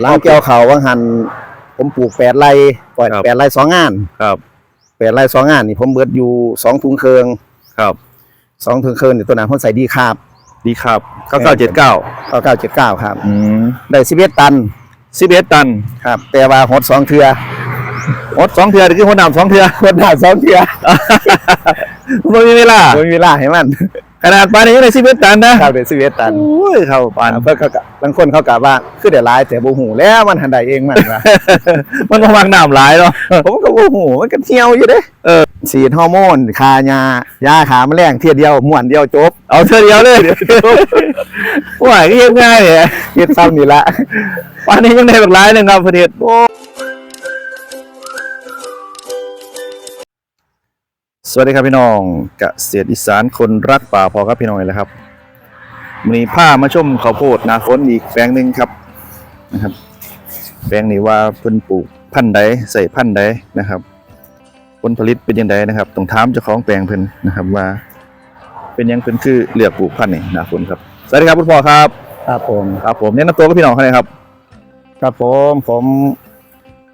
หลังเกี่ยวเขาวว่างหันผมปลูกแปดไร่ปล่อยครับ แปดไร่สองงานครับ แปดไร่สองงานนี่ผมเบิดอยู่สองถุงเคืองครับ สองถุงเคืองนี่ตัวนั้นผมใส่ดีคาบดีครับเก้าเก้าเจ็ดเก้าเก้าเก้าเจ็ดเก้าครับอืมได้สิบเอ็ดตันสิบเอ็ดตันครับ แต่ว่าหดสองเทือหดสองเทือหรือคือหัวหนามสองเทือ คนหนาสองเทือไม่มีเวลาโดยเวลาให้มัน ขนาดปานนี้ยังได้สิบเอ็ดตันนะครับได้สิบเอ็ดตัน โอ้ยเข้าปานเพื่อเขากะบางคนเขากะว่าคือเดี๋ยวลายแต่บูหูแล้วมันหันใดเองมันว่ามันบ่มักน้ำหลายเนาะ ผมก็บูหูมันก็เที่ยวอยู่เด้เออสีดฮอร์โมนคายายาขาแมลงเทียเดียวม่วนเดียวจบเอาเทือเดียวเลยว่าก็เฮ็ดง่ายเลยเฮ็ดซ้ำนี่ละปานนี้ยังได้แบบหลายหนึงครับประเทศโอ้ สวัสดีครับพี่น้องเกษตรอีสานคนรักป่าพอครับพี่น้องเลยครับมีผ้ามาชมข้าวโพดนาฝนอีกแปลงหนึ่งครับนะครับ แปลงนี้ว่าเพิ่นปลูกพันธุ์ใดใส่พันธุ์ใดนะครับผลผลิตเป็นยังไงนะครับต้องถามเจ้าของแปลงเพิ่นนะครับว่า เป็นหยังเพิ่นคือเลือกปลูกพันธุ์นี่นาฝนครับสวัสดีครับคุณพ่อครับครับผมครับผมแนะนำตัวกับพี่น้องเขาเลยครับ ครับผมผม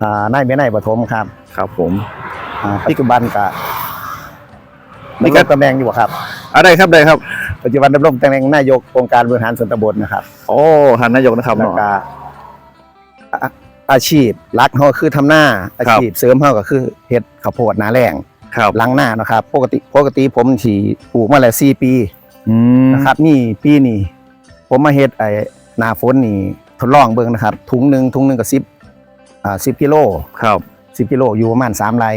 อ่านายเบนายปฐมครับ ครับผมอ่าปัจจุบันกะ นี่นี่ก็ก็ตำแหน่งอยู่บ่ครับอะไรครับได้ครับ ปัจจุบันดำรงตำแหน่งนายกองค์การบริหารส่วนตำบลนะครับ โอ้ท่านนายกนะครับแล้วเนาะ ก็อาอาชีพหลักเฮาคือทำหน้าอาชีพเสริมเฮาก็คือเฮ็ดข้าวโพดหนาแรงครับหลังหน้านะครับ ปกติปกติผมสิปลูกมาแล้ว4ปีอืมนะครับ นี่ปีนี้ผมมาเฮ็ดไอ้หนาฝนนี่ทดลองเบิ่งนะครับ ถุงหนึ่งถุงหนึ่งกับสิบอ่าสิบกิโลครับสิบกิโลอยู่ประมาณสามไร่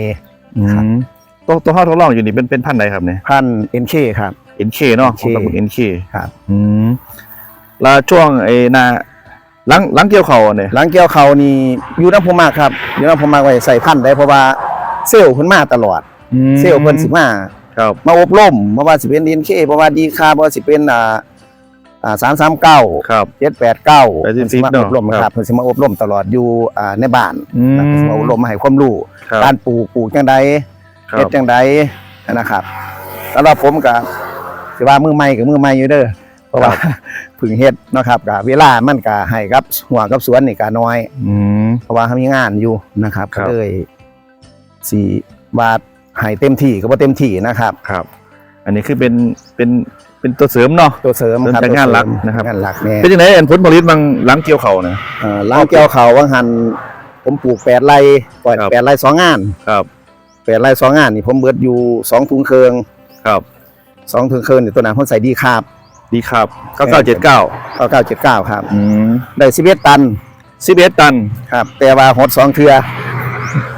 อืครับม ตัวตัวข้าวทดลองอยู่นี่เป็นเป็นพันธุ์ใดครับเนี่ยพันเอ็นเคครับ NK เนาะ NK ของตระกูล NK ครับ อืมแล้วช่วงไอ้นาหลังหลังเกี่ยวเขาวเนี่ยหลังเกี่ยวเขาวนี่อยู่น้ำพมากครับอยู่น้ำพมากไว้ใส่พันธุ์ได้เพราะว่าเซลล์เพิ่นมาตลอด เซลล์เพิ่นสิมา ครับ มาอบรมเพราะว่าสิเป็นเอ็นเคเพราะว่าดีค่าเพราะว่าสิเป็นอ่าอ่าสามสามเก้าครับ เจ็ดแปดเก้า80เพิ่นสิมาอบรมเนอะครับเพิ่นสิมาอบรมตลอดอยู่อ่าในบ้านอืม เพิ่นสิมาอบรมมาให้ความรู้ครับ การปลูกปลูกจังใด ครัเฮ็ดบจังใดนะครับแล้วเราผมก็สิว่ามือใหม่กับมือใหม่อยู่เด้อเพราะว่าเพึ่งเฮ็ดเนาะครับก็เวลามันก็ให้กับหัวกับสวนนี่ก็น้อย อืม เพราะว่าเขามีงานอยู่นะครับครับ ก็เลยสิว่าให้เต็มที่ก็บ่เต็มที่นะครับ ครับ อันนี้คือเป็นเป็นเป็นตัวเสริมเนาะ ตัวเสริมครับเสริมแต่งานหลักตัวเสริมนะครับ งานหลักแน่เป็นยังไงอันผลผลิตบางหลังเกี่ยวเขาวนะ เอ่อหล้างเกี่ยวเขาวว่างหันผมปลูกแปดไร่ปล่อยครับ แปดไร่สองงาน ครับแปดไร่สองงานนี่ผมเบิดอยู่สองถุงเคืองครับสองถุงเคืองนี่ตัวนั้นผมใส่ดีคาบดีครับเก้าเก้าเจ็ดเก้าเก้าเก้าเจ็ดเก้าครับอืมได้สิบเอ็ดตันสิบเอ็ดตันครับ แต่ว่าหดสองเทือ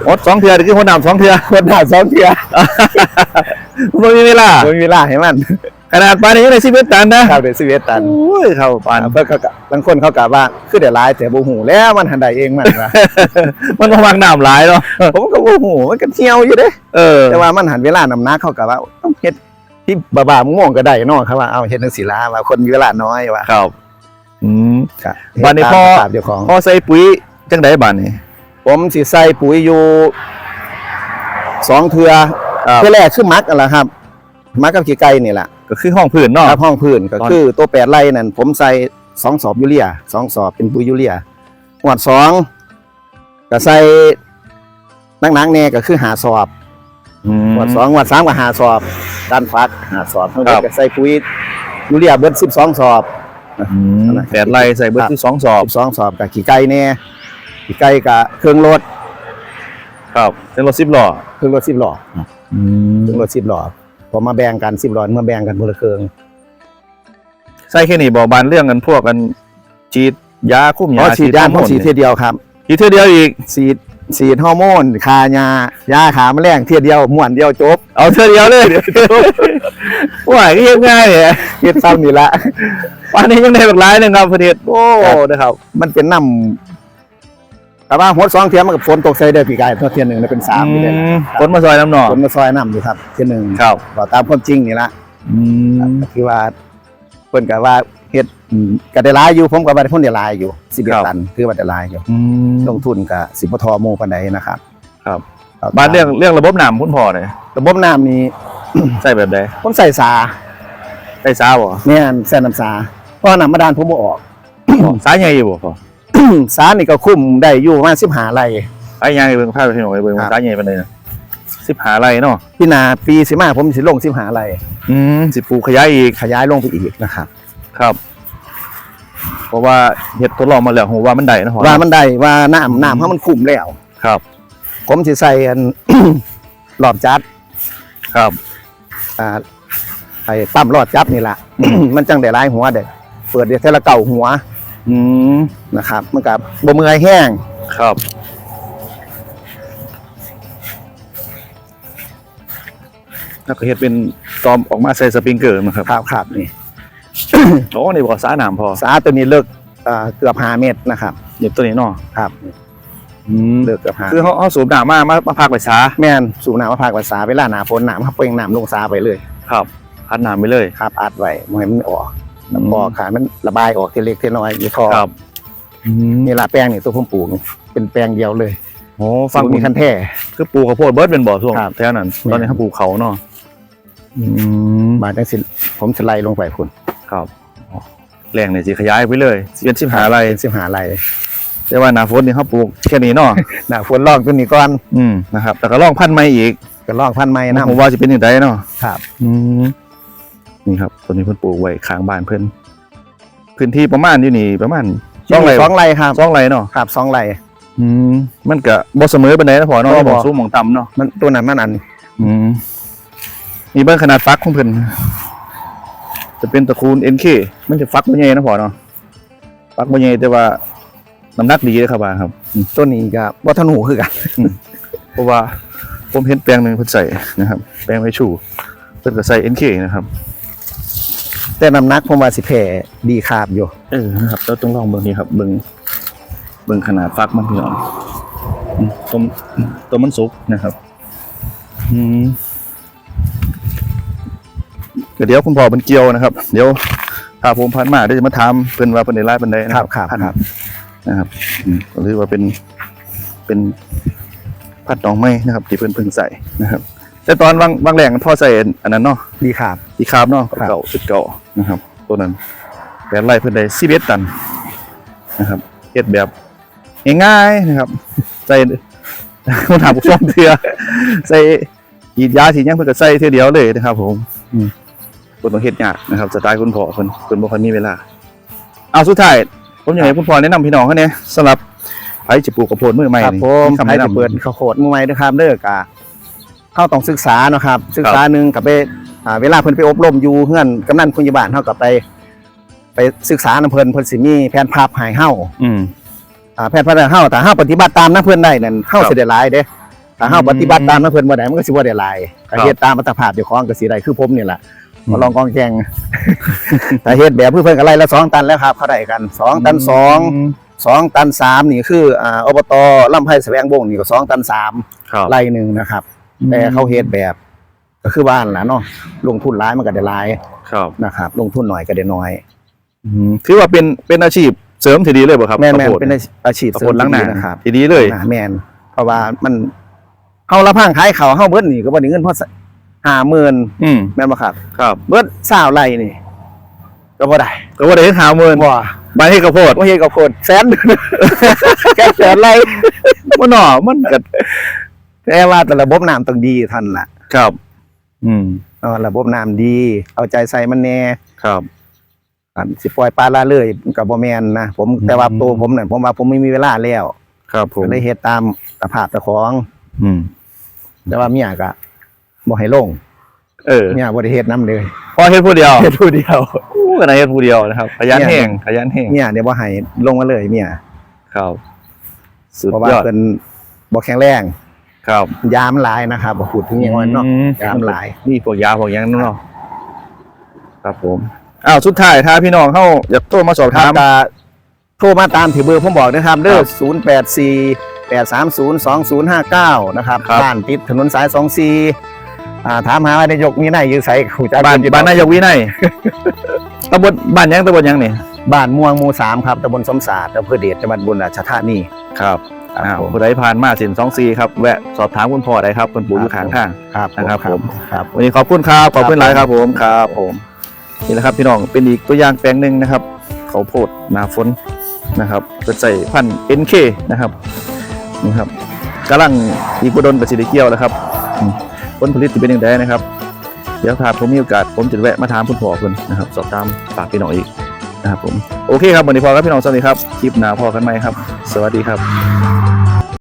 หดสองเทือหรือคือหัวหนามสองเทือคนหนาสองเทือไม่มีเวลาโดยเวลาให้มัน ขนาดปานนี้ยังได้สิบเอ็ดตันนะครับได้สิบเอ็ดตันโอ้ยเข้าปานเพื่อเขากะบางคนเขากะว่าคือเดี๋ยวลายแต่บูหูแล้วมันหันใดเองมันว่ามันบ่มักน้ำหลายเนาะผมก็บูหูมันก็เที่ยวอยู่เด้เออแต่ว่ามันหันเวลานำหน้าเขากะว่าต้องเฮ็ดที่บ้าๆม่วงๆก็ได้เนาะครับว่าเอาเฮ็ดจังสีลาว่าคนมีเวลาน้อยว่าครับ อืมครับบัดนี้พอเฮ็ดตามเจ้าของพอใส่ปุ๋ยจังไดบาดนี้ผมสิใส่ปุ๋ยอยู่สองเทือครับเทือแรกคือมักนั่นแหละครับมักกับขี้ไก่นี่แหละ ก็คือห้องพื้นเนาะ ครับห้องพื้นก็ตอน คือตัวแปดไร่นั่นผมใส่สองสอบยูเรียสองสอบเป็นปุ๋ยยูเรียหวดสองก็ใส่นักๆแน่ก็คือหาสอบอืม หวดสองหวดสามก็หาสอบ ด้านฟักหาสอบทั้งหมครัดบ ก็ใส่ปุ๋ยยูเรียเบิดสิบสองสอบ อืมแปดไร่ใส่เบิดครับคือสองสอบสิบสองสอบกับขี้ไก่แน่ขี้ไก่กับเครื่องรถครับเป็นรถสิบล้อเครื่องรถสิบล้ออืมเครื่องรถสิบล้อ พอมาแบ่งกันสิบล้อมาแบ่งกันคนละเครื่องใส่แค่นี้บ่บานเรื่องกันพวกกันฉีดยาคุมเพยาราะฉีดยาฮผอมร์โมนฉีดเทียเดียวครับฉีดเท่าเดียวอีก ฉีดฉีดฮอร์โมนคายายาขาแมลงเทียเดียวม่วนเดียวจบเอาเท่าเดียวเลยว่าก็ยังง่ายเลยเฮ็ดซ้ำนี่ละ วันนี้ยังได้แบบหลายหนึงครับประเทศโอ้ครับนะครับ มันเป็นน้ำ แต่ว่าหัวสองเทียมมันกับฝนตกใส่เด้อพี่กายเทียนหนึ่งมันเป็นสามนี่เลยอืมฝนมาซอยน้ำหนองฝนมาซอยน้ำอยู่ครับเทียนหนึ่งครับบอกตามความจริงนี่ละอืมก็คือว่าเพิ่นก็ว่าเฮ็ดอืมก็ได้หลายอยู่ผมก็บ่ได้พ้นได้หลายอยู่สิบเอ็ดครับตันคือว่าได้หลายอยู่อืมลงทุนก็สิบ่ทอหมู่ปานใดนะครับ ครับบ้านเรื่องเรื่องระบบน้ำคุณพ่อเนี่ยระบบน้ำนี่ใส่แบบใดผมใส่สาใส่ซาบ่แม่นใส่น้ำสาเพราะน้ำมาดานผมบ่ออกสาใหญ่อยู่บ่พ่อ สานี่ก็คุ้มได้อยู่ประมาณสิบหาไรไอ้ยังไงเบิ่งภาพพี่น้องไอ้เบิ่งครับตาใหญ่ปานใดนะสิบหาไรเนาะพี่นาปีสิมาผมสิลงสิบหาไรอืมสิปลูกขยายอีกขยายลงไปอีกนะครับ ครับเพราะว่าเฮ็ดทดลองมาแล้วผมว่ามันได้นะพอว่ามันได้ว่าน้ำน้ำเพราะมันคุ้มแล้ว ครับ ผมสิใส่อันหลอดจัด ครับอ่าไอ้ปั๊มหลอดจับนี่แหละมันจังได้หลายหัวเด็ดเปิดเดี๋ยวเทละเก่าหัว อืมนะครับมันกับบ่เมื่อยแห้งครับ แล้วก็เฮ็ดเป็นตอมออกมาใส่สปริงเกอร์นะครับครับครับนี่ โอ้นี่บ่สาน้ำพอสาตัวนี้เลิกอ่าเกือบห้าเมตรนะครับเดี๋ยวตัวนี้เนาะครับ อืมเลิกเกือบห้าคือเขาเอาสูบน้ำมามามาพักไว้ช้าแม่นสูบน้ำมาพากภาษาเวลาหนาฝนน้ำครับเป่งน้ำลงสาไปเลย ครับพัดน้ำไปเลย ครับอัดไว้ไม่ให้มันออก อืมพอขามันระบายออกทีเล็กทีน้อยอยู่ท่อครับอืมนี่ละแป้งนี่ตัวผมปลูกนี่เป็นแปลงเดียวเลยโอ้ฟัฟังงมีคันแท้คือปลูกข้าวโพดเบิร์ดเป็นบ่อช่วงครับแถวนั้นแม่นตอนนี้เขาปลูกเขาเนาะอืมบาดจังสิผมสไลด์ลงไปคุณครับอ๋อแรงเนี่ยสิขยายไปเลยสิเป็นสิบหาอะไรเป็นสิบหาไรแต่ว่าหนาฝนนี่เขาปลูกแค่นี้เนาะหน้าฝนลอกตัวนี้ก่อนอืมนะครับแต่ก็ลองพันธุ์ใหม่อีกก็ลอกพันไม้น้ผมว่าจะเป็นอย่างไรเนาะำครับ อืม นี่ครับตัวนี้เพิ่นปลูกไว้ข้างบ้านเพิ่นพื้นที่ประมาณอยู่นี่ประมาณสองไร่สองไรครับสองไร่เนาะครับสองไรอืมมันก็บ่เสมอปานใดนะพอเนาะบ่ที่บ่บ่สูงหมองต่ำเนาะมันตัวนั้นมันอันอืมนี่เบิ่งขนาดฟักของเพิ่นจะเป็นตระกูล NK มันจะฟักบ่ใหญ่นะพอเนาะฟักบ่ใหญ่แต่ว่าน้ำหนักดีเลยครับว่าครับอืมตัวนี้ก็วัฒนูคือกันเพราะว่าผมเห็นแปลงหนึงเพิ่นใส่นะครับ แปลงไว้ชูเพิ่นก็ใส่ NK นะครับ แต่น้ำหนักผมว่าสิแผ่ดีคาบอยู่ เออนะครับเราต้องลองเบิ่งนี่ครับ เบิ่งเบิ่งขนาดฟักมันพี่น้องอืมตัวตัวมันสุกนะครับอืมก็เดี๋ยวคุณพ่อเป็นเกี่ยวนะครับ เดี๋ยวพาผมพันมาเดี๋ยวจะมาถามเพิ่นว่าเพิ่นได้ไล่เพิ่นได้นะคครัรับบครับพันครับ นะครับอืมก็เรียกว่าเป็นเป็นพัดดอกไม้นะครับ ที่เพิ่นเพิ่งใส่นะครับ แต่ตอนวางวางแรงพ่อใส่อันนั้นเนาะดีคาบที่คาบเนาะครับ เก่าสุดเก่านะครับ ตัวนั้นแบบไล่เพิ่นได้11ตันนะครับเฮ็ดแบบง่ายๆนะครับ ใส่คนถามผู้ชมเทื่อใส่ยีดยาสีหยังเพิ่นก็ใส่เทื่อเดียวเลยนะครับ ผมอืมบ่ต้องเฮ็ดยากนะครับสไตล์คุณพ่อเพิ่นเพิ่นบ่ค่อยมีเวลาเอาสุดท้ายผมอยากให้คุณพ่อแนะนำพี่น้องเขาเนี่ยสำหรับใครจะปลูกข้าวโพดมือใหม่ครับนี่ผมคำใครแนะจะนำ เปิดข้าวโพดมือใหม่ด้วยครับเด้อกะ เข้าต้องศึกษาเนาะครับ ศึกษาหนึ่งกับไปอ่าเวลาเพิ่นไปอบรมอยู่เฮือนกำนันผู้ใหญ่บ้านเฮากับไป ไปศึกษานำเพิ่นเพิ่นสิมีแผนภาพให้เฮาอืมอ่าแผนภาพให้เฮาถ้าเฮาปฏิบัติตามนำเพิ่นได้นั่นเฮาครับสิได้หลายเด้ถ้าเฮาอืมปฏิบัติตามนำเพิ่นบ่ได้มันก็สิบ่ได้หลายครัถ้าบเฮ็ดตามอัตภาพเจ้าของก็สิได้คือผมนี่ล่ะอืมมาลองกองแจงถ้าเฮ็ดแบบเพิ่นก็ไล่ละสองตันแล้วครับเขาได้กันสองตันสองสองตันสามนี่คืออ่าอบตลำไผ่แสวงวงศ์นี่ก็สองตันสามครับไร่หนึ่งนะครับ แต่เขาเฮ็ดแบบ ก็คือบ้านล่ะเนาะลงทุนร้ายมันก็ได้ร้ายครับนะครับ ลงทุนหน่อยก็ได้น้อยอืมถือว่าเป็นเป็นอาชีพเสริมที่ดีเลยบ่ครับแม่นแม่นข้าวโพดเป็นอาชีพข้าวเสริโพมดล้างหน้าที่ดีนะครับ ที่ดีเลยนะแม่นเพราะว่ามันเฮาละพังขายเขาวเฮาเบิดนี่ก็บ่ได้เงินพอห้าหมื่นอืมแม่นบ่ครับ ครับ เบิดสาวไร่นี่ ก็บ่ได้ก็ว่าได้หาเงินบ่ใบให้ข้าวโพดบ่เฮ็ดกับคนแสนแค่แสนไร่มันหน่อมันก็ แต่ว่าแต่ระบบน้ำต้องดีท่านล่ะครับ อืมเออระบบน้ำดี เอาใจใส่มันแน่ครับอันสิปล่อยปลาละเลยกับบ่แม่นนะผมอืมแต่ว่าตัวผมนั่นผมว่าผมไม่มีเวลาแล้ว ครับ ผมก็เลยเฮ็ดตามสภาพเจ้าของ อืม แต่ว่าเมียก็บ่ให้ลง เออเมียบ่ได้เฮ็ดนํเลยพอเฮ็ดผู้เดียวเฮ็ดผู้เดียวอู้กันเฮ็ดผู้เดียวนะครับขยันเนี่ยแห้งขยันแห้งเมียเดี๋ยวบ่ให้ลงมาเลยเมียครับสุดเพราะว่ายอดเพิ่นบ่แข็งแรง ครับยามหลายนะครับบ่พูดถึงอย่างนั้นเนาะอืมยามหลายนี่พวกยาพวกหยังเนาะครับผมอ้าวสุดท้ายถ้าพี่น้องเฮาอยากโทรมาสอบครัถาบมก็โทรมาตามที่เบอร์ผมบอกนะครับเด้อครับ084 830 2059นะครับครับบ้านติดถนนสาย24อ่าถามหาว่านายกมีไหนอยู่ไสหูจักบ้านอยู่บ้านนายกวินัยตำบลบ้านหยังตำบลหยังนี่บ้านม่วงหมู่3ครับตำบลสมศาสตร์อำเภอเดชจังหวัดบุรีรัมย์ธานีครับ ครับอ้าวผม ผู้ใดผ่านมาสิน24ครับแวะสอบถามคุณพ่อได้ครับเพิ่นปลูกอยู่ข้างทาง ครับนะครับผม ครับ วันนี้ขอบคุณครับขอบคุณครับหลายครับผมครับผมนี่แหละครับพี่น้องเป็นอีกตัวอย่างแปลงหนึ่งนะครับเขาวโพดหนาฝนนะครับเป็นใส่พันธุ์ NK นะครับนี่ครับกำลังอีกบดนกับสิริเกียวแล้วครับอืมผลผลิตจะเป็นยังไงนะครับ เดี๋ยวถ้าผมมีโอกาสผมจะแวะมาถามคุณพ่อคุณนะครับ สอบถามฝากพี่น้องอีกนะครับผมโอเคครับวันนี้พอครับพี่น้องสวัสดีครับคลิปหน้าพอกันไหมครับ สวัสดีครับ